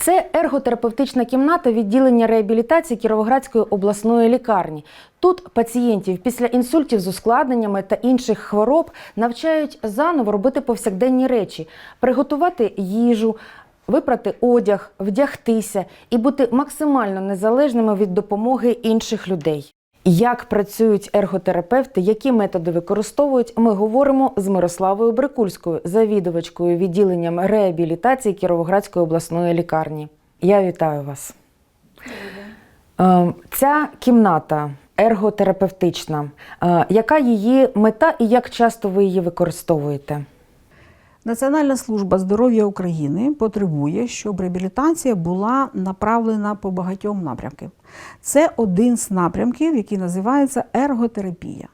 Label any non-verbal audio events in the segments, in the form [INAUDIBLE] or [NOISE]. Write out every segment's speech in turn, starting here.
Це ерготерапевтична кімната відділення реабілітації Кіровоградської обласної лікарні. Тут пацієнтів після інсультів з ускладненнями та інших хвороб навчають заново робити повсякденні речі, приготувати їжу, випрати одяг, вдягтися і бути максимально незалежними від допомоги інших людей. Як працюють ерготерапевти, які методи використовують, ми говоримо з Мирославою Брикульською, завідувачкою відділенням реабілітації Кіровоградської обласної лікарні. Я вітаю вас. Е, Ця кімната ерготерапевтична. Е, Яка її мета і як часто ви її використовуєте? Національна служба здоров'я України потребує, щоб реабілітація була направлена по багатьом напрямкам. Це один з напрямків, який називається ерготерапія.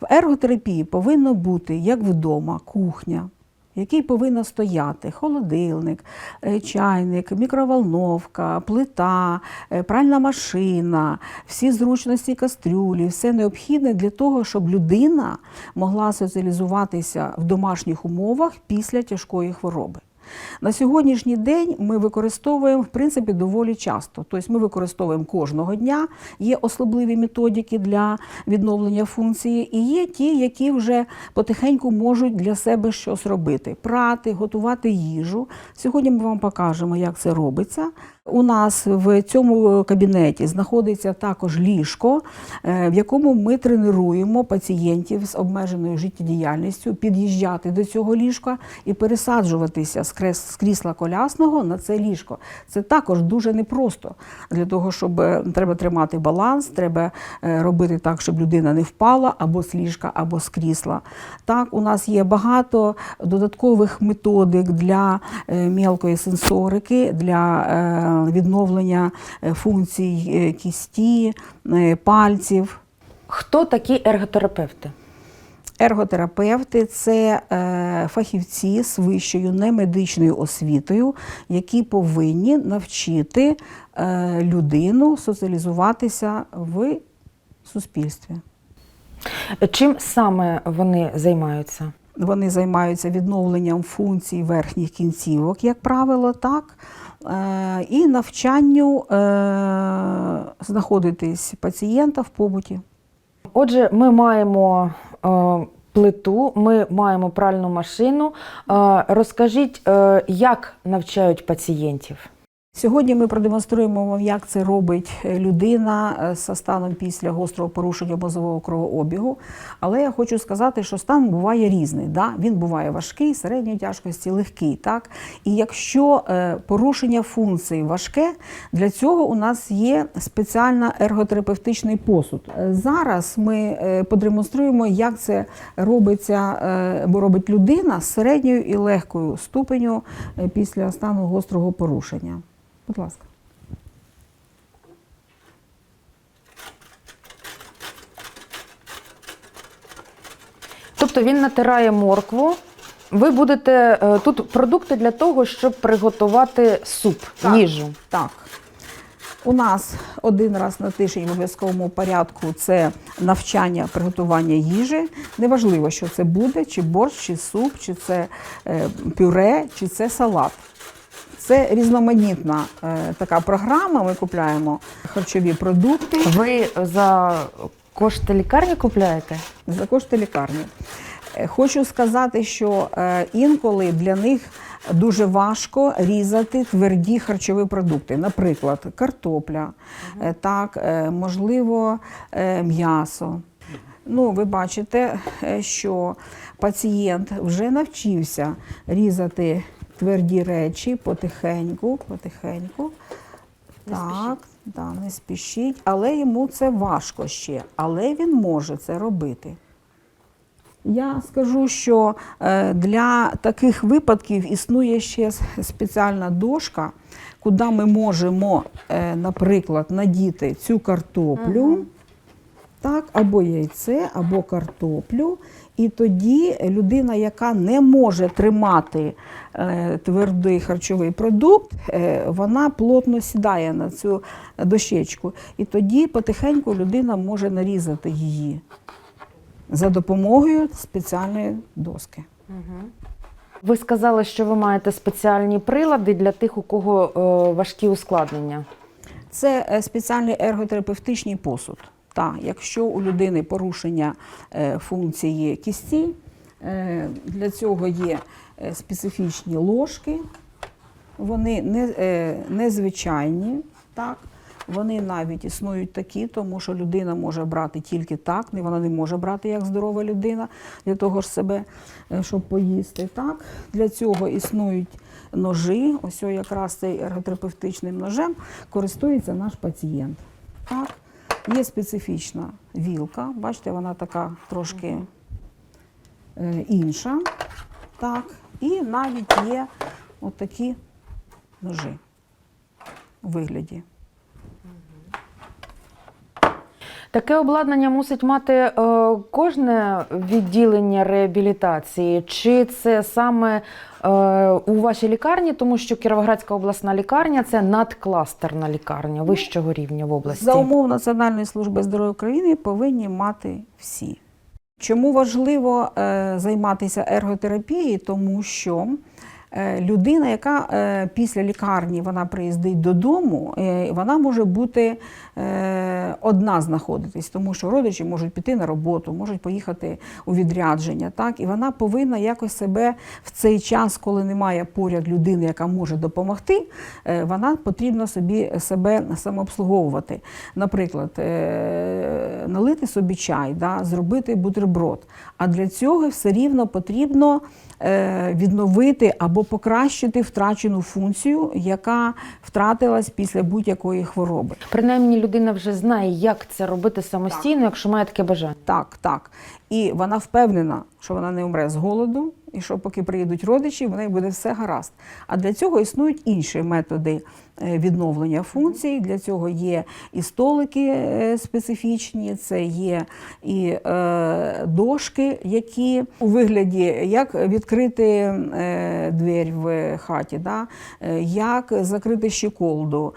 В ерготерапії повинно бути як вдома, кухня, якій повинна стояти холодильник, е, чайник, мікроволновка, плита, е, пральна машина, всі зручності кастрюлі, все необхідне для того, щоб людина могла соціалізуватися в домашніх умовах після тяжкої хвороби. На сьогоднішній день ми використовуємо в принципі доволі часто. Тобто ми використовуємо кожного дня. Є особливі методики для відновлення функції, і є ті, які вже потихеньку можуть для себе щось робити: прати, готувати їжу. Сьогодні ми вам покажемо, як це робиться. У нас в цьому кабінеті знаходиться також ліжко, е, в якому ми тренуємо пацієнтів з обмеженою життєдіяльністю під'їжджати до цього ліжка і пересаджуватися з крісла колясного на це ліжко. Це також дуже непросто. Для того, щоб е, треба тримати баланс, треба е, робити так, щоб людина не впала або з ліжка, або з крісла. Так, у нас є багато додаткових методик для е, сенсорики, для е, відновлення е, функцій е, кісті, е, пальців. Хто такі ерготерапевти? Ерготерапевти це е, фахівці з вищою немедичною освітою, які повинні навчити е, людину соціалізуватися в суспільстві. Чим саме вони займаються? Вони займаються відновленням функцій верхніх кінцівок, як правило, так. Е, і навчанню е, знаходитись пацієнта в побуті. Отже, ми маємо е, плиту, ми маємо пральну машину. Розкажіть, як навчають пацієнтів? Сьогодні ми продемонструємо вам, як це робить е, людина е, з станом після гострого порушення мозового кровообігу. Але я хочу сказати, що стан буває різний. Да? Він буває важкий, середньої тяжкості, легкий. Так? І якщо е, порушення функцій важке, для цього у нас є спеціальна ерготерапевтичний посуд. Е, Зараз ми е, продемонструємо, як це робиться, е, бо робить людина з середньою і легкою ступеню е, після стану гострого порушення. Будь ласка. Тобто він натирає моркву. Ви будете е, тут продукти для того, щоб приготувати суп, Так. їжу. Так. У нас один раз на тиждень в обов'язковому порядку це навчання приготування їжі. Неважливо, що це буде, чи борщ, чи суп, чи це е, пюре, чи це салат. Це різноманітна е, така програма. Ми купляємо харчові продукти Ви за кошти лікарні купляєте? за кошти лікарні. Е, Хочу сказати, що е, інколи для них дуже важко різати тверді харчові продукти, наприклад, картопля, е, так, е, можливо, е, м'ясо. Ну, ви бачите, що пацієнт вже навчився різати тверді речі потихеньку, потихеньку. так, да, не спішіть, але йому це важко ще, але він може це робити. Я скажу, що е, для таких випадків існує ще спеціальна дошка, куди ми можемо, е, наприклад, надіти цю картоплю, так, або яйце, або картоплю. І тоді людина, яка не може тримати е, твердий харчовий продукт, е, вона плотно сідає на цю дощечку. І тоді потихеньку людина може нарізати її за допомогою спеціальної доски. Ви сказали, що ви маєте спеціальні прилади для тих, у кого е, важкі ускладнення. Це спеціальний ерготерапевтичний посуд. Та, якщо у людини порушення е, функції кісті, е, для цього є е, специфічні ложки, вони не, незвичайні, так. Вони навіть існують такі, тому що людина може брати тільки так, вона не може брати як здорова людина для того ж себе, щоб поїсти. Так. Для цього існують ножі. Ось якраз цей ерготерапевтичним ножем користується наш пацієнт. Так. Є специфічна вілка, бачите, вона така трошки е, інша. Так. І навіть є отакі ножі у вигляді. Таке обладнання мусить мати е, кожне відділення реабілітації, чи це саме е, у вашій лікарні, тому що Кіровоградська обласна лікарня це надкластерна лікарня вищого рівня в області. За умов Національної служби здоров'я України повинні мати всі. Чому важливо е, займатися ерготерапією? Тому що людина, яка е, після лікарні вона приїздить додому, е, вона може бути е, одна знаходитись, тому що родичі можуть піти на роботу, можуть поїхати у відрядження. Так? І вона повинна якось себе в цей час, коли немає поряд людини, яка може допомогти, е, вона потрібно собі себе самообслуговувати. Наприклад, е, налити собі чай, да, зробити бутерброд. А для цього все рівно потрібно е, відновити або покращити втрачену функцію, яка втратилась після будь-якої хвороби. Принаймні людина вже знає, як це робити самостійно, якщо має таке бажання. Так, так. І вона впевнена, що вона не умре з голоду, і що поки приїдуть родичі, в неї буде все гаразд. А для цього існують інші методи е, відновлення функцій. Для цього є і столики е, специфічні, це є і е, дошки, які у вигляді як відкрити двері в хаті, да? як закрити щеколду.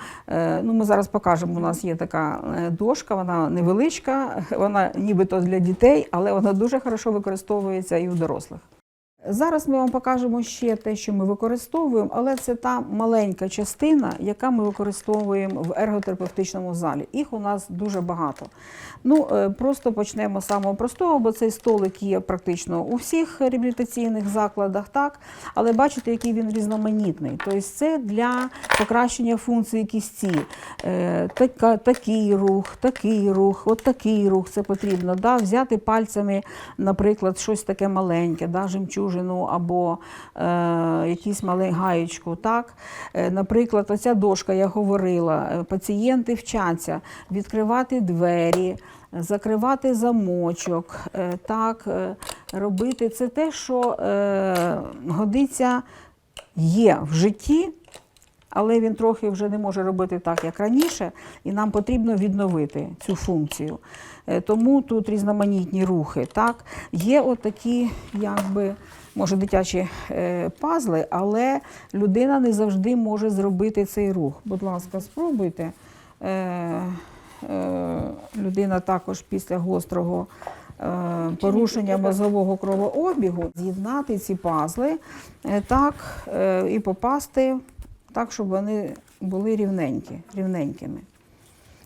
Ну, ми зараз покажемо, у нас є така дошка, вона невеличка, [LAUGHS] вона нібито для дітей, але вона дуже хорошо використовується і у дорослих. Зараз ми вам покажемо ще те, що ми використовуємо, але це та маленька частина, яка ми використовуємо в ерготерапевтичному залі. Їх у нас дуже багато. Ну, е, просто почнемо з самого простого, бо цей столик є практично у всіх реабілітаційних закладах, так? Але бачите, який він різноманітний. Тобто це для покращення функції кісті. Е, такий рух, такий рух, от такий рух це потрібно. Да? Взяти пальцями, наприклад, щось таке маленьке, да? жемчужину або е, якісь мале гаєчку. Так? Е, наприклад, оця дошка, я говорила, е, пацієнти вчаться відкривати двері. Закривати замочок, е, так, робити це те, що годиться, є в житті, але він трохи вже не може робити так, як раніше, і нам потрібно відновити цю функцію. Тому тут різноманітні рухи. Так? Є отакі, якби, може, дитячі е, пазли, але людина не завжди може зробити цей рух. Будь ласка, спробуйте. Е, е, людина також після гострого порушення мозгового кровообігу з'єднати ці пазли так, і попасти так, щоб вони були рівненькі, рівненькими.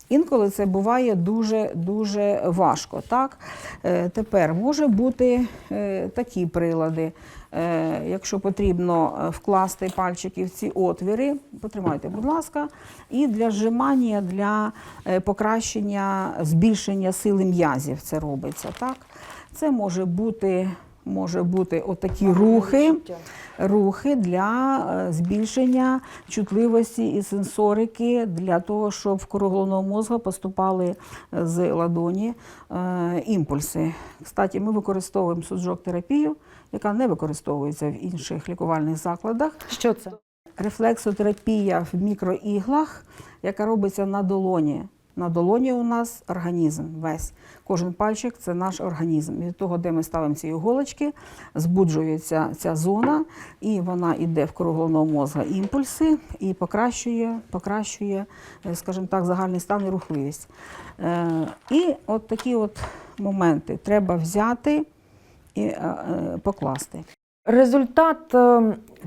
Інколи це буває дуже дуже важко. Так? Е, Тепер може бути е, такі прилади. Е, Якщо потрібно вкласти пальчики в ці отвіри, потримайте, будь ласка, і для зжимання, для покращення, збільшення сили м'язів це робиться. Так? Це може бути, може бути отакі рухи рухи для е, збільшення чутливості і сенсорики для того, щоб в кору головного мозку поступали е, з ладоні е, імпульси. Кстати, ми використовуємо суджок терапію, яка не використовується в інших лікувальних закладах. Що це? Рефлексотерапія в мікроіглах, яка робиться на долоні. На долоні у нас організм весь. Кожен пальчик це наш організм. Від того, де ми ставимо ці іголочки, збуджується ця зона, і вона йде в головного мозга імпульси і покращує, покращує, е, скажімо так, загальний стан і рухливість. Е, І от такі от моменти треба взяти і е, покласти. Результат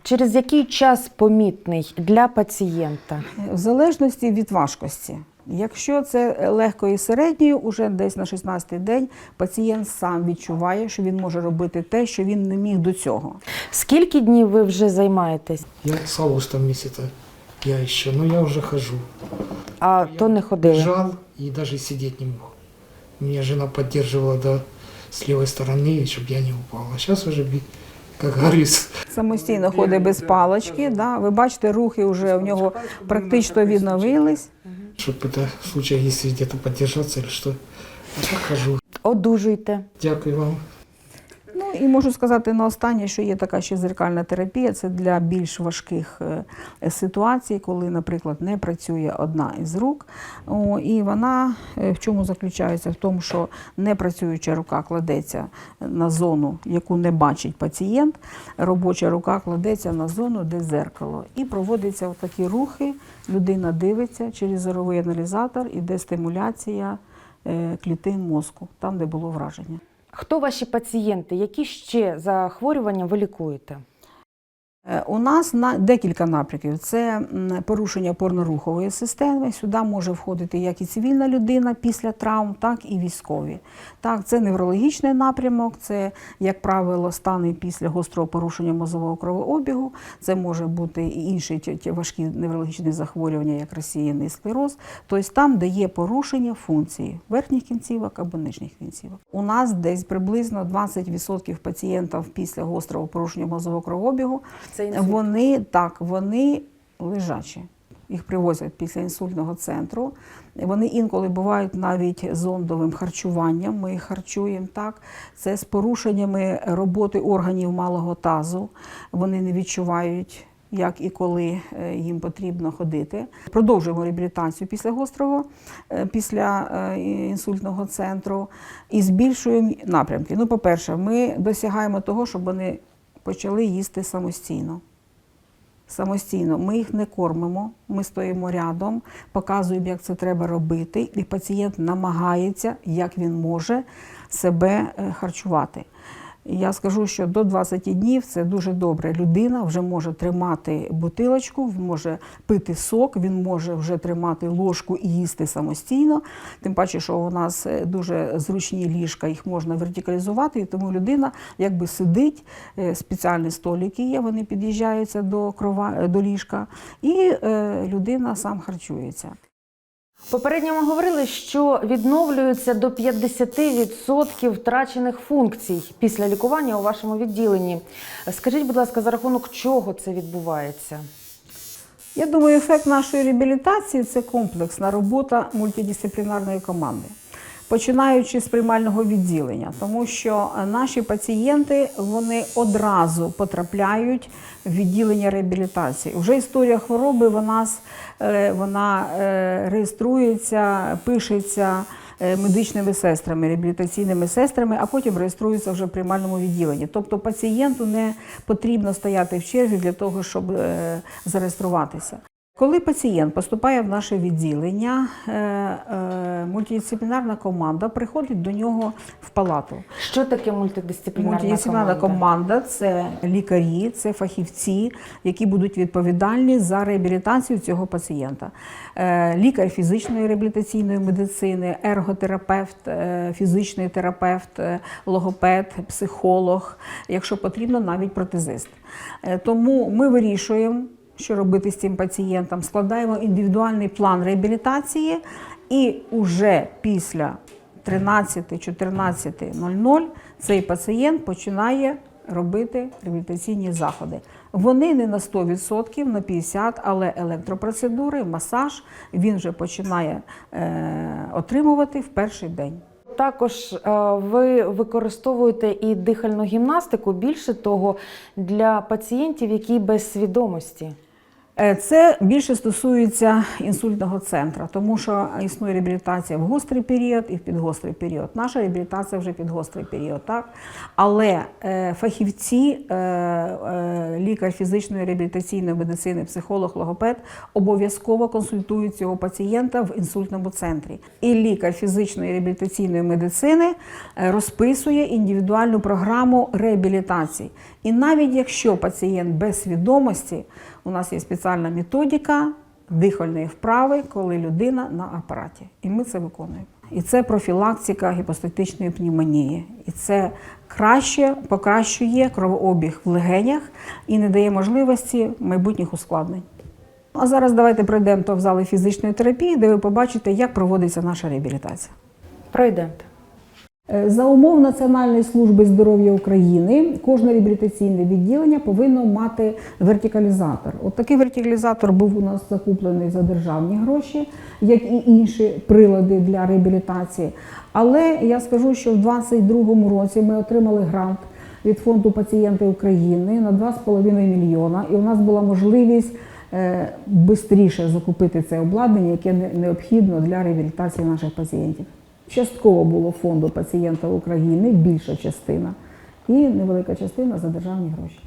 через який час помітний для пацієнта? В залежності від важкості. Якщо це легкої середньої, уже десь на 16-й день пацієнт сам відчуває, що він може робити те, що він не міг до цього. Скільки днів ви вже займаєтесь? Я с августа месяца я еще, но я уже хожу. А то не ходили. Лежал и даже сидеть не мог. Меня жена поддерживала до, с левой стороны, чтобы я не упал. А сейчас уже, би- как говорится, Самостійно ходить без палички. Да? Ви бачите, рухи вже в нього практично відновились. Чтобы это в случае, якщо где-то поддержаться или что. я покажу. Одужуйте. Дякую вам. І можу сказати на останнє, що є така ще зеркальна терапія. Це для більш важких е, ситуацій, коли, наприклад, не працює одна із рук. І вона е, в чому заключається? В тому, що не працююча рука кладеться на зону, яку не бачить пацієнт. Робоча рука кладеться на зону, де зеркало. І проводяться такі рухи. Людина дивиться через зоровий аналізатор, іде стимуляція е, клітин мозку, там, де було враження. Хто ваші пацієнти? Які ще захворювання ви лікуєте? Е, У нас на декілька напрямків. Це порушення опорно-рухової системи. Сюди може входити як і цивільна людина після травм, так і військові. Так, це неврологічний напрямок, це, як правило, стани після гострого порушення мозового кровообігу. Це може бути і інші важкі неврологічні захворювання, як розсіяний склероз. Тобто там, де є порушення функції верхніх кінцівок або нижніх кінцівок. У нас десь приблизно 20% пацієнтів після гострого порушення мозового кровообігу Це вони так, вони лежачі. Їх привозять після інсультного центру. Вони інколи бувають навіть зондовим харчуванням. Ми їх харчуємо так. Це з порушеннями роботи органів малого тазу. Вони не відчувають. Як і коли е, їм потрібно ходити, продовжуємо реабілітацію після гострого, е, після е, інсультного центру і збільшуємо напрямки. Ну, по-перше, ми досягаємо того, щоб вони почали їсти самостійно. Самостійно. Ми їх не кормимо, ми стоїмо рядом, показуємо, як це треба робити, і пацієнт намагається, як він може, себе е, харчувати. Я скажу, що до 20 днів це дуже добре. Людина вже може тримати бутилочку, може пити сок, він може вже тримати ложку і їсти самостійно. Тим паче, що у нас е, дуже зручні ліжка, їх можна вертикалізувати, і тому людина якби сидить, е, спеціальні столики є, вони під'їжджаються до крова, е, до ліжка, і людина сам харчується. Попередньо ми говорили, що відновлюються до 50% втрачених функцій після лікування у вашому відділенні. Скажіть, будь ласка, за рахунок чого це відбувається? Я думаю, ефект нашої реабілітації це комплексна робота мультидисциплінарної команди, починаючи з приймального відділення, тому що наші пацієнти вони одразу потрапляють в відділення реабілітації. Вже історія хвороби вона, е, вона е, реєструється, пишеться. е, Медичними сестрами, реабілітаційними сестрами, а потім реєструється вже в приймальному відділенні. Тобто пацієнту не потрібно стояти в черзі для того, щоб е, зареєструватися. Коли пацієнт поступає в наше відділення, е, е, мультидисциплінарна команда приходить до нього в палату. Що таке мультидисциплінарна Мультидисциплінарна команда? команда це лікарі, це фахівці, які будуть відповідальні за реабілітацію цього пацієнта. Е, Лікар фізичної реабілітаційної медицини, ерготерапевт, фізичний терапевт, логопед, психолог, якщо потрібно, навіть протезист. Тому ми вирішуємо. Що робити з цим пацієнтом? Складаємо індивідуальний план реабілітації, і уже після 13-14.00 цей пацієнт починає робити реабілітаційні заходи. Вони не на 100%, на 50%, але електропроцедури, масаж він вже починає е, отримувати в перший день. Також е, ви використовуєте і дихальну гімнастику, більше того, для пацієнтів, які без свідомості. Е, Це більше стосується інсультного центру, тому що існує реабілітація в гострий період і в підгострий період. Наша реабілітація вже під гострий період, так? Але е, фахівці, е, лікар фізичної реабілітаційної медицини, психолог, логопед обов'язково консультують цього пацієнта в інсультному центрі. І лікар фізичної реабілітаційної медицини розписує індивідуальну програму реабілітації. І навіть якщо пацієнт без свідомості, у нас є спеціальна методика дихальної вправи, коли людина на апараті. І ми це виконуємо. І це профілактика гіпостатичної пневмонії. І це краще покращує кровообіг в легенях і не дає можливості майбутніх ускладнень. А зараз давайте пройдемо в зали фізичної терапії, де ви побачите, як проводиться наша реабілітація. Пройдемте. Е, За умов Національної служби здоров'я України кожне реабілітаційне відділення повинно мати вертикалізатор. От такий вертикалізатор був у нас закуплений за державні гроші, як і інші прилади для реабілітації. Але я скажу, що в 2022 році ми отримали грант від фонду пацієнти України на 2,5 мільйона, і у нас була можливість швидше закупити це обладнання, яке не- необхідно для реабілітації наших пацієнтів. Частково було фонду пацієнта України, більша частина, і невелика частина за державні гроші.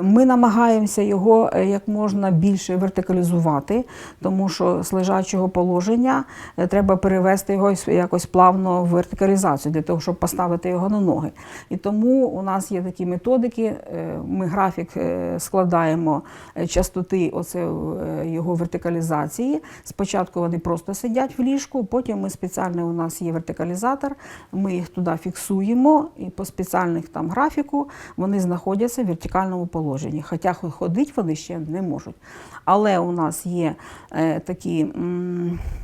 Ми намагаємося його е, як можна більше вертикалізувати, тому що з лежачого положення е, треба перевести його якось плавно в вертикалізацію для того, щоб поставити його на ноги. І тому у нас є такі методики. е, Ми графік складаємо частоти оце, його вертикалізації. Спочатку вони просто сидять в ліжку, потім ми спеціальний у нас є вертикалізатор. Ми їх туди фіксуємо, і по спеціальних там графіку вони знаходяться в вертикальному положенні. Хоча ходити вони ще не можуть. Але у нас є е, такий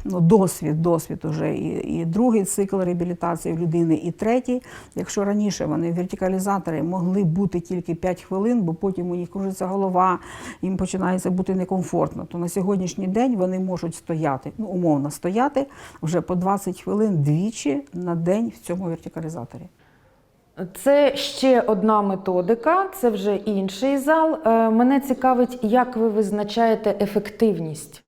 ну, досвід, досвід уже і, і другий цикл реабілітації людини, і третій. Якщо раніше вони вертикалізатори могли бути тільки 5 хвилин, бо потім у них кружиться голова, їм починається бути некомфортно, то на сьогоднішній день вони можуть стояти, ну умовно стояти вже по 20 хвилин двічі на день в цьому вертикалізаторі. Це ще одна методика, це вже інший зал. Е, Мене цікавить, як ви визначаєте ефективність.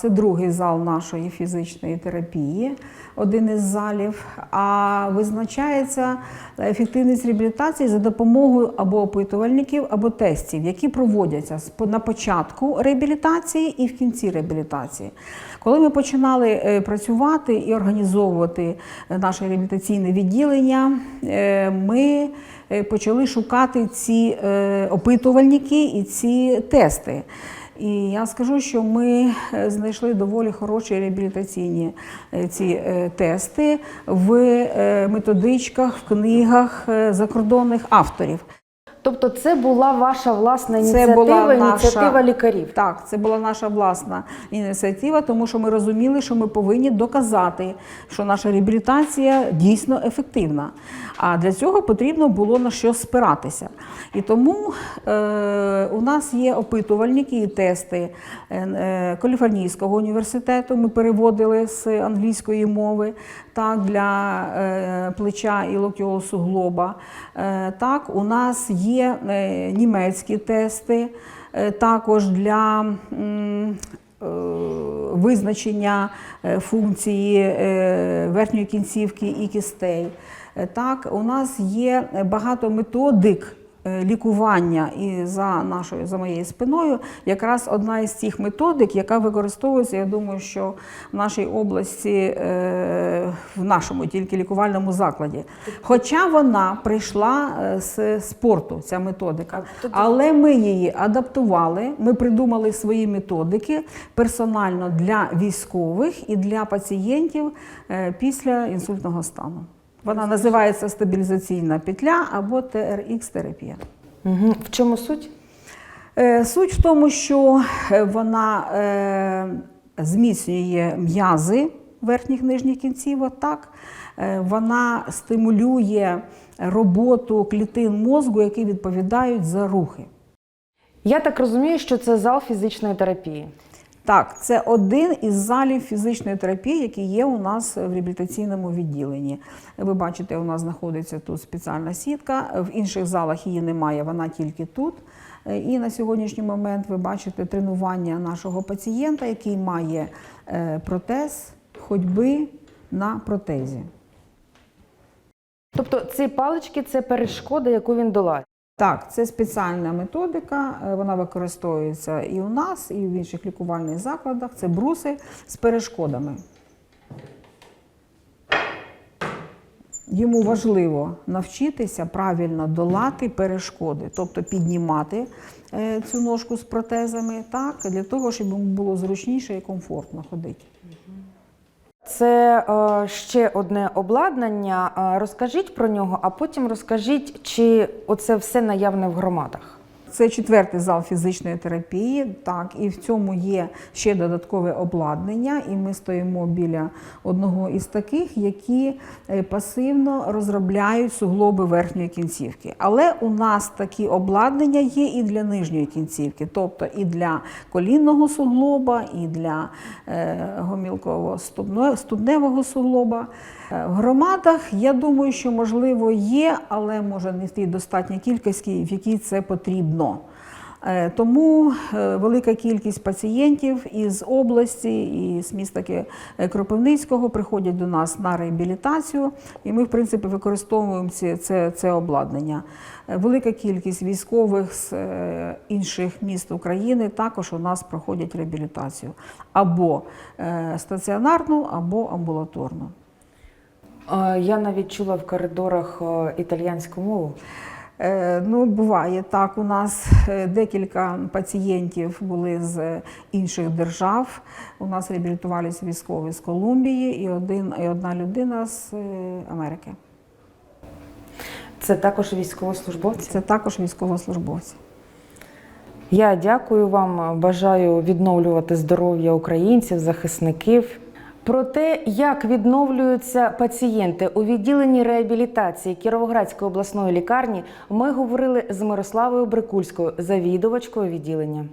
Це другий зал нашої фізичної терапії, один із залів. А визначається ефективність реабілітації за допомогою або опитувальників, або тестів, які проводяться на початку реабілітації і в кінці реабілітації. Коли ми починали е, працювати і організовувати наше реабілітаційне відділення, е, ми е, почали шукати ці опитувальники і ці тести. І я скажу, що ми е, знайшли доволі хороші реабілітаційні е, ці е, тести в методичках, в книгах закордонних авторів. Тобто, це була ваша власна Це ініціатива, була наша- ініціатива лікарів. Так, це була наша власна ініціатива, тому що ми розуміли, що ми повинні доказати, що наша реабілітація дійсно ефективна. А для цього потрібно було на що спиратися. І тому е, у нас є опитувальники і тести е, е, Каліфорнійського університету. Ми переводили з англійської мови так, для е, плеча і локтєвого суглоба. Е, так, у нас є е, німецькі тести, е, також для е, визначення е, функції е, верхньої кінцівки і кістей. Е, Так, у нас є багато методик лікування і за нашою за моєю спиною, якраз одна із цих методик, яка використовується, я думаю, що в нашій області, е, в нашому тільки лікувальному закладі. Хоча вона прийшла е, з спорту, ця методика, Тобто- але ми її адаптували. Ми придумали свої методики персонально для військових і для пацієнтів е, після інсультного стану. Вона називається стабілізаційна петля або TRX-терапія. Угу. В чому суть? Е, Суть в тому, що е, вона е, зміцнює м'язи верхніх нижніх кінцівок, так? Вона стимулює роботу клітин мозку, які відповідають за рухи. Я так розумію, що це зал фізичної терапії. Так, це один із залів фізичної терапії, які є у нас в реабілітаційному відділенні. Ви бачите, у нас знаходиться тут спеціальна сітка. В інших залах її немає, вона тільки тут. І на сьогоднішній момент ви бачите тренування нашого пацієнта, який має е, протез ходьби на протезі. Тобто ці палички це перешкода, яку він долає. Так, це спеціальна методика, е, вона використовується і у нас, і в інших лікувальних закладах. Це бруси з перешкодами. Йому важливо навчитися правильно долати перешкоди, тобто піднімати е, цю ножку з протезами, так, для того, щоб йому було зручніше і комфортно ходити. Це е, ще одне обладнання. Е, Розкажіть про нього, а потім розкажіть, чи оце все наявне в громадах. Це четвертий зал фізичної терапії. Так, і в цьому є ще додаткове обладнання, і ми стоїмо біля одного із таких, які е, пасивно розробляють суглоби верхньої кінцівки. Але у нас такі обладнання є і для нижньої кінцівки, тобто і для колінного суглоба, і для е, гомілково-студневого суглоба. Е, В громадах я думаю, що можливо є, але може не в тій достатній кількості, в якій це потрібно. Е, Тому е, велика кількість пацієнтів із області і з міста е, Кропивницького приходять до нас на реабілітацію, і ми, в принципі, використовуємо це, це обладнання. Велика кількість військових з інших міст України також у нас проходять реабілітацію або стаціонарну, або амбулаторну. Я навіть чула в коридорах італійську мову. Е, Ну, буває так. У нас е, декілька пацієнтів були з інших держав. У нас реабілітувалися військові з Колумбії і один і одна людина з е, Америки. Це також військовослужбовці. Це також військовослужбовці. Я дякую вам, бажаю відновлювати здоров'я українців, захисників. Про те, як відновлюються пацієнти у відділенні реабілітації Кіровоградської обласної лікарні, ми говорили з Мирославою Брикульською, завідувачкою відділення.